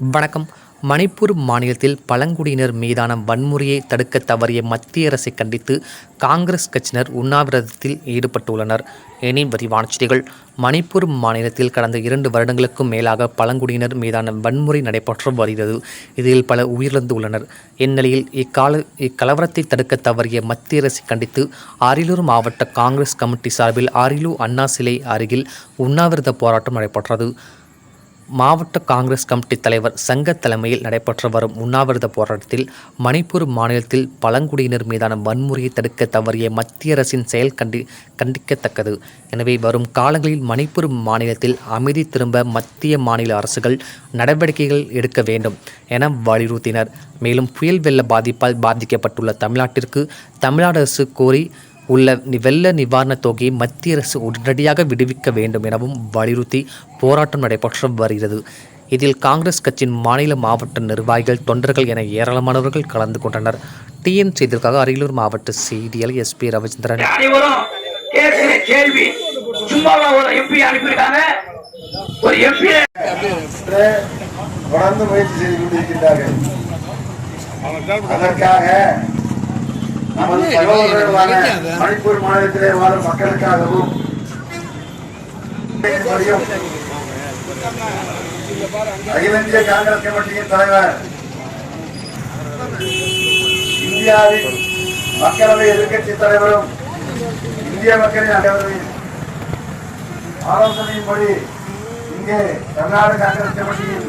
வணக்கம். மணிப்பூர் மாநிலத்தில் பழங்குடியினர் மீதான வன்முறையை தடுக்க தவறிய மத்திய அரசை கண்டித்து காங்கிரஸ் கட்சியினர் உண்ணாவிரதத்தில் ஈடுபட்டுள்ளனர். இனி விரிவான செய்திகள். மணிப்பூர் மாநிலத்தில் கடந்த இரண்டு வருடங்களுக்கும் மேலாக பழங்குடியினர் மீதான வன்முறை நடைபெற்று வருகிறது. இதில் பல உயிரிழந்துள்ளனர். இந்நிலையில் இக்கால இக்கலவரத்தை தடுக்க தவறிய மத்திய அரசை கண்டித்து அரியலூர் மாவட்ட காங்கிரஸ் கமிட்டி சார்பில் அரியலூர் அண்ணா சிலை அருகில் உண்ணாவிரத போராட்டம் நடைபெற்றது. மாவட்ட காங்கிரஸ் கமிட்டி தலைவர் சங்க தலைமையில் நடைபெற்று வரும் உண்ணாவிரத போராட்டத்தில் மணிப்பூர் மாநிலத்தில் பழங்குடியினர் மீதான வன்முறையை தடுக்க தவறிய மத்திய அரசின் செயல் கண்டி கண்டிக்கத்தக்கது. எனவே வரும் காலங்களில் மணிப்பூர் மாநிலத்தில் அமைதி திரும்ப மத்திய மாநில அரசுகள் நடவடிக்கைகள் எடுக்க வேண்டும் என வலியுறுத்தினர். மேலும் புயல் வெள்ள பாதிப்பால் பாதிக்கப்பட்டுள்ள தமிழ்நாட்டிற்கு தமிழ்நாடு அரசு கோரி உள்ள வெள்ள நிவாரணத் தொகையை மத்திய அரசு உடனடியாக விடுவிக்க வேண்டும் எனவும் வலியுறுத்தி போராட்டம் நடைபெற்று வருகிறது. இதில் காங்கிரஸ் கட்சியின் மாநில மாவட்ட நிர்வாகிகள் தொண்டர்கள் என ஏராளமானவர்கள் கலந்து கொண்டனர். டிஎன் செய்திற்காக அரியலூர் மாவட்ட செய்தியாளர் எஸ்பி ரவிச்சந்திரன். கேள்வி தொடர்ந்து முயற்சி செய்து கொண்டிருக்கின்றார்கள். அதற்காக நமது சகோதரர்களான மணிப்பூர் மாநிலத்திலே வாழும் மக்களுக்காகவும் அகில இந்திய காங்கிரஸ் கமிட்டியின் தலைவர் இந்தியாவின் மக்களவை எதிர்க்கட்சி தலைவரும் இந்திய மக்களின் அனைவரின் ஆலோசனையின்படி இங்கே தமிழ்நாடு காங்கிரஸ் கமிட்டியின்